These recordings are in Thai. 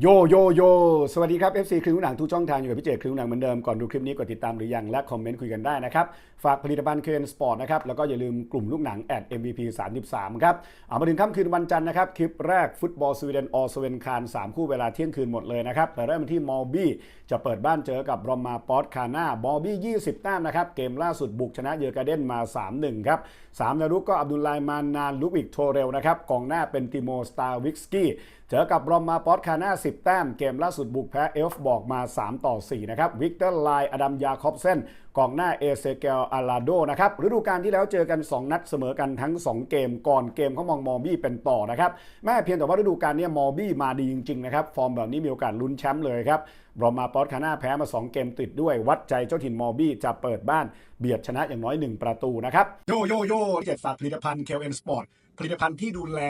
โยโยโยสวัสดีครับ FC คลิปหนังทุกช่องทางอยู่กับพี่เจคลิปหนังเหมือนเดิม ก่อนดูคลิปนี้กดติดตามหรือยัง และคอมเมนต์คุยกันได้นะครับ ฝากผลิตภัณฑ์เคนสปอร์ตนะครับ แล้วก็อย่าลืมกลุ่มลูกหนัง at MVP 33 ครับ เอามาถึงค่ำคืนวันจันทร์นะครับ คลิปแรกฟุตบอลสวีเดนออสเวนคาน3คู่เวลาเที่ยงคืนหมดเลยนะครับแต่เริ่มที่มอลบี้จะเปิดบ้านเจอกับรอมมาปอสคาน่ามอลบี้20 แต้มนะครับเกมล่าสุดบุกชนะเยอร์กาเดนมา 3-1 ครับ3นารุกก็อับดุลไลมานานลุกวิกโทเรลนะครับกองหน้าเป็นติโมสตาวิกสกี้เจอกับรอมมาปอสคาน่า10แต้มเกมล่าสุดบุกแพ้เอลฟ์บอกมา 3 ต่อ 4 นะครับ วิกเตอร์ไลอดัมยาคอบเซนกองหน้าเอเซเกลอาลาโดนะครับฤดูกาลที่แล้วเจอกัน 2 นัดเสมอกันทั้ง 2 เกมก่อนเกมเขามองมอบี้เป็นต่อนะครับแม่เพียงแต่ว่าฤดูกาลนี้มอบี้มาดีจริงๆนะครับฟอร์มแบบนี้มีโอกาสลุ้นแชมป์เลยครับรอมาปอสคาน่าแพ้มา 2 เกมติดด้วย วัดใจเจ้าถิ่นมอบี้จะเปิดบ้านเบียดชนะอย่างน้อย 1 ประตูนะครับโยโยโย่เจ็ดฝากผลิตภัณฑ์เคลเอ็นสปอร์ต ผลิตภัณฑ์ที่ดูแล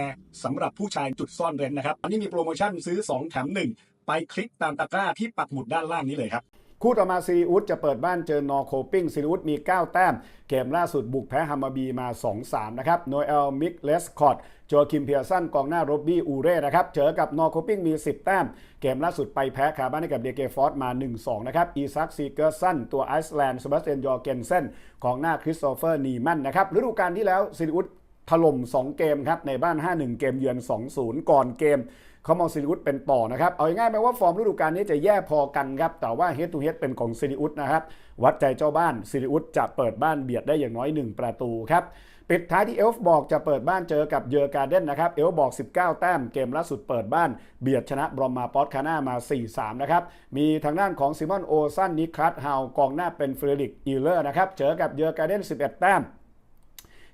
สำหรับผู้ชายจุดซ่อนเร้นนะครับอันนี้มีโปรโมชั่นซื้อ 2 แถม 1 ไปคลิกตามตะกร้าที่ปักหมุดด้านล่างนี้เลยครับคู่ต่อมาซีอุสจะเปิดบ้านเจอนอโคปิ้งซีอุสมี 9 แต้ม เกมล่าสุดบุกแพ้ฮัมมาบีมา 2-3 นะครับโนเอลมิกเลสคอตโจคิมเพียร์สันกองหน้าโรบบี้อูเร่นะครับเจอกับนอโคปิ้งมี 10 แต้ม เกมล่าสุดไปแพ้คาบ้านให้กับเดเกฟอร์ดมา 1-2 นะครับอีซักซีเกอร์สันตัวไอซ์แลนด์เซบาสเตียนยอร์เกนเซนกองหน้าคริสโตเฟอร์นีแมนนะครับฤดูกาลที่แล้วซีอุส ถล่ม 2 เกมครับในบ้าน 5-1 เกมเยือน 2-0 ก่อนเกมเขามองซิลิอุสเป็นต่อนะครับ เอาง่ายๆไหมว่าฟอร์มฤดูกาลนี้จะแย่พอกันครับ แต่ว่าเฮดทูเฮดเป็นของซิลิอุสนะครับ วัดใจเจ้าบ้านซิลิอุสจะเปิดบ้านเบียดได้อย่างน้อย 1 ประตูครับปิดท้ายที่เอลฟ์บอกจะเปิดบ้านเจอกับเยอร์การ์เดนนะครับ เอลฟ์บอก 19 แต้มเกมล่าสุดเปิดบ้าน เบียดชนะบรอมมาปอสคาน่ามา 4-3 นะครับ มีทางด้านของซิมอนโอซันนิคัสฮาวกองหน้าเป็นเฟรดิกอีเลอร์นะครับเจอกับเยอร์การเดน 11 แต้ม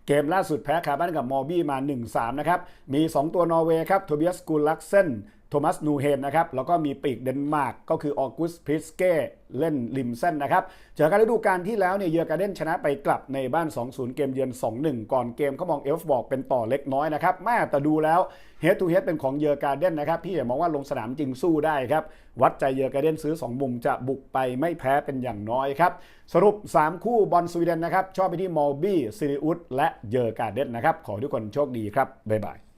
เกมล่าสุดแพ้คาบ้านกับมอร์บี้มา 1-3 นะครับ มี 2 ตัวนอร์เวย์ครับโทเบียสกูลักเซน โทมัสนูเฮนนะครับ แล้วก็มีปีกเดนมาร์กก็คือออกุสพริสเก้เล่นริมเส้นนะครับ เจอกันฤดูกาลที่แล้วเนี่ยเยอร์การเดนชนะไปกลับในบ้าน 2-0 เกมเยือน 2-1 ก่อนเกมเขามองเอลฟ์บอกเป็นต่อเล็กน้อยนะครับแม่แต่ดูแล้วเฮดทูเฮดเป็นของเยอร์การเดนนะครับ พี่อย่ามองว่าลงสนามจริงสู้ได้ครับ วัดใจเยอร์การเดนซื้อ 2 มุมจะบุกไปไม่แพ้เป็นอย่างน้อยครับ สรุป 3 คู่บอลสวีเดนนะครับชอบไปที่มอลบี้ซิริอุสและเยอร์การเดนนะครับขอทุกคนโชคดีครับบ๊ายบาย